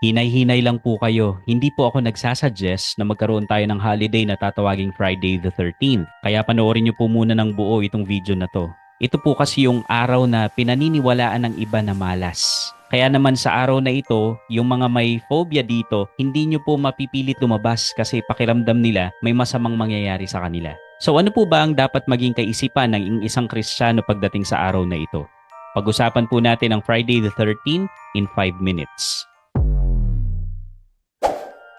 Hinay-hinay lang po kayo. Hindi po ako nagsasuggest na magkaroon tayo ng holiday na tatawaging Friday the 13th. Kaya panoorin niyo po muna ng buo itong video na to. Ito po kasi yung araw na pinaniniwalaan ng iba na malas. Kaya naman sa araw na ito, yung mga may phobia dito, hindi nyo po mapipilit lumabas kasi pakiramdam nila may masamang mangyayari sa kanila. So ano po ba ang dapat maging kaisipan ng isang Kristiyano pagdating sa araw na ito? Pag-usapan po natin ang Friday the 13th in 5 minutes.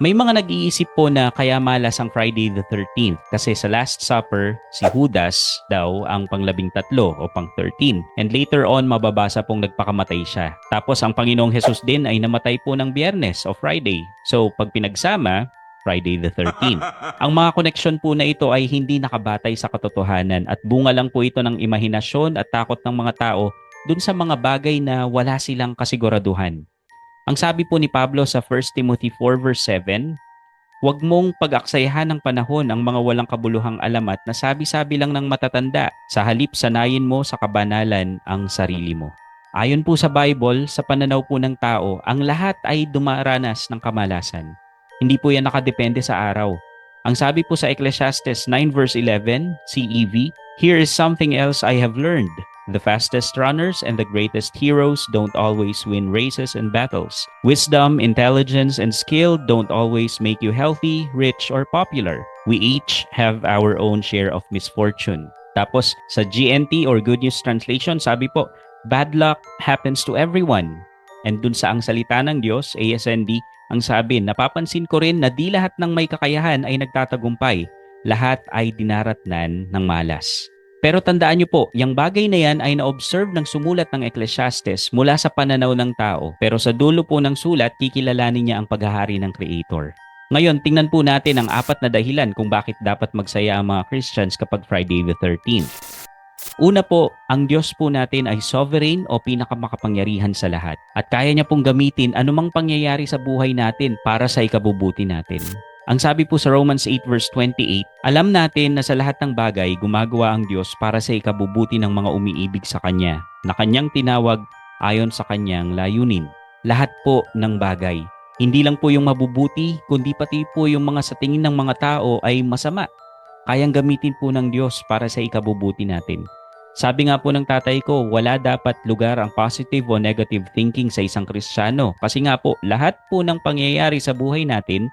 May mga nag-iisip po na kaya malas ang Friday the 13th kasi sa Last Supper, si Judas daw ang panglabing tatlo o pang 13 and later on mababasa pong nagpakamatay siya. Tapos ang Panginoong Jesus din ay namatay po ng biyernes o Friday. So pag pinagsama, Friday the 13th. Ang mga koneksyon po na ito ay hindi nakabatay sa katotohanan at bunga lang po ito ng imahinasyon at takot ng mga tao dun sa mga bagay na wala silang kasiguraduhan. Ang sabi po ni Pablo sa 1 Timothy 4 verse 7, Huwag mong pag-aksayahan ng panahon ang mga walang kabuluhang alamat na sabi-sabi lang ng matatanda. Sa halip sanayin mo sa kabanalan ang sarili mo. Ayon po sa Bible, sa pananaw po ng tao, ang lahat ay dumaranas ng kamalasan. Hindi po yan nakadepende sa araw. Ang sabi po sa Ecclesiastes 9 verse 11, CEV, Here is something else I have learned. The fastest runners and the greatest heroes don't always win races and battles. Wisdom, intelligence, and skill don't always make you healthy, rich, or popular. We each have our own share of misfortune. Tapos sa GNT or Good News Translation, sabi po, bad luck happens to everyone. And dun sa ang salita ng Diyos, ASND, ang sabi, napapansin ko rin na di lahat ng may kakayahan ay nagtatagumpay. Lahat ay dinaratnan ng malas. Pero tandaan niyo po, yung bagay na yan ay na-observe ng sumulat ng Ecclesiastes mula sa pananaw ng tao. Pero sa dulo po ng sulat, kikilalanin niya ang paghahari ng Creator. Ngayon, tingnan po natin ang apat na dahilan kung bakit dapat magsaya ang mga Christians kapag Friday the 13th. Una po, ang Diyos po natin ay sovereign o pinakamakapangyarihan sa lahat. At kaya niya pong gamitin anumang pangyayari sa buhay natin para sa ikabubuti natin. Ang sabi po sa Romans 8 verse 28, alam natin na sa lahat ng bagay gumagawa ang Diyos para sa ikabubuti ng mga umiibig sa Kanya, na Kanyang tinawag ayon sa Kanyang layunin. Lahat po ng bagay. Hindi lang po yung mabubuti, kundi pati po yung mga sa tingin ng mga tao ay masama. Kayang gamitin po ng Diyos para sa ikabubuti natin. Sabi nga po ng tatay ko, wala dapat lugar ang positive o negative thinking sa isang Kristiyano kasi nga po lahat po ng pangyayari sa buhay natin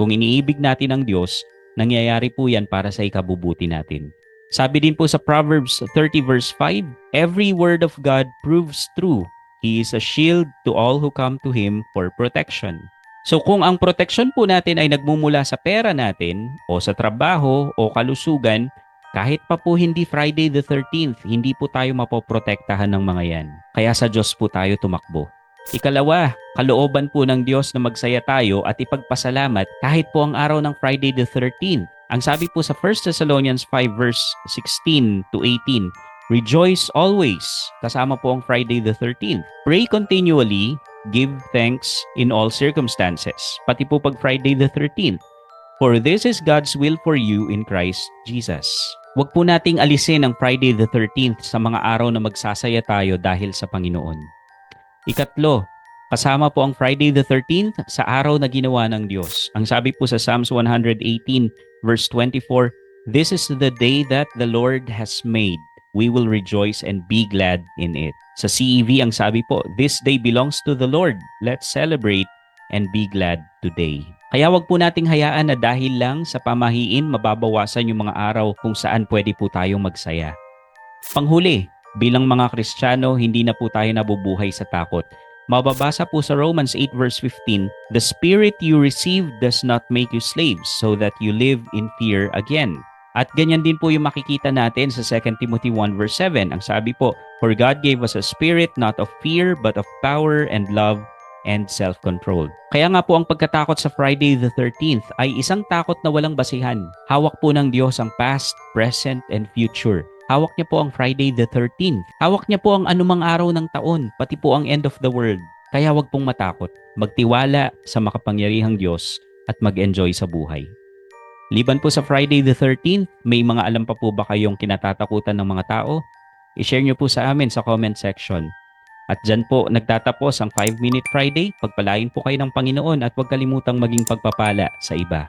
kung iniibig natin ang Diyos, nangyayari po yan para sa ikabubuti natin. Sabi din po sa Proverbs 30 verse 5, Every word of God proves true. He is a shield to all who come to Him for protection. So kung ang protection po natin ay nagmumula sa pera natin o sa trabaho o kalusugan, kahit pa po hindi Friday the 13th, hindi po tayo mapoprotektahan ng mga yan. Kaya sa Diyos po tayo tumakbo. Ikalawa, kalooban po ng Diyos na magsaya tayo at ipagpasalamat kahit po ang araw ng Friday the 13th. Ang sabi po sa 1 Thessalonians 5 verse 16 to 18, Rejoice always, kasama po ang Friday the 13th. Pray continually, give thanks in all circumstances, pati po pag Friday the 13th. For this is God's will for you in Christ Jesus. Huwag po nating alisin ang Friday the 13th sa mga araw na magsasaya tayo dahil sa Panginoon. Ikatlo, kasama po ang Friday the 13th sa araw na ginawa ng Diyos. Ang sabi po sa Psalms 118 verse 24, This is the day that the Lord has made. We will rejoice and be glad in it. Sa CEV ang sabi po, This day belongs to the Lord. Let's celebrate and be glad today. Kaya wag po nating hayaan na dahil lang sa pamahiin mababawasan yung mga araw kung saan pwede po tayong magsaya. Panghuli, Bilang mga Kristiyano, hindi na po tayo nabubuhay sa takot. Mababasa po sa Romans 8 verse 15, The Spirit you received does not make you slaves so that you live in fear again. At ganyan din po yung makikita natin sa 2 Timothy 1 verse 7. Ang sabi po, For God gave us a spirit not of fear but of power and love and self-control. Kaya nga po ang pagkatakot sa Friday the 13th ay isang takot na walang basihan. Hawak po ng Diyos ang past, present, and future. Hawak niya po ang Friday the 13th. Hawak niya po ang anumang araw ng taon, pati po ang end of the world. Kaya wag pong matakot. Magtiwala sa makapangyarihang Diyos at mag-enjoy sa buhay. Liban po sa Friday the 13th, may mga alam pa po ba kayong kinatatakutan ng mga tao? I-share niyo po sa amin sa comment section. At dyan po nagtatapos ang 5 Minute Friday. Pagpalain po kayo ng Panginoon at huwag kalimutang maging pagpapala sa iba.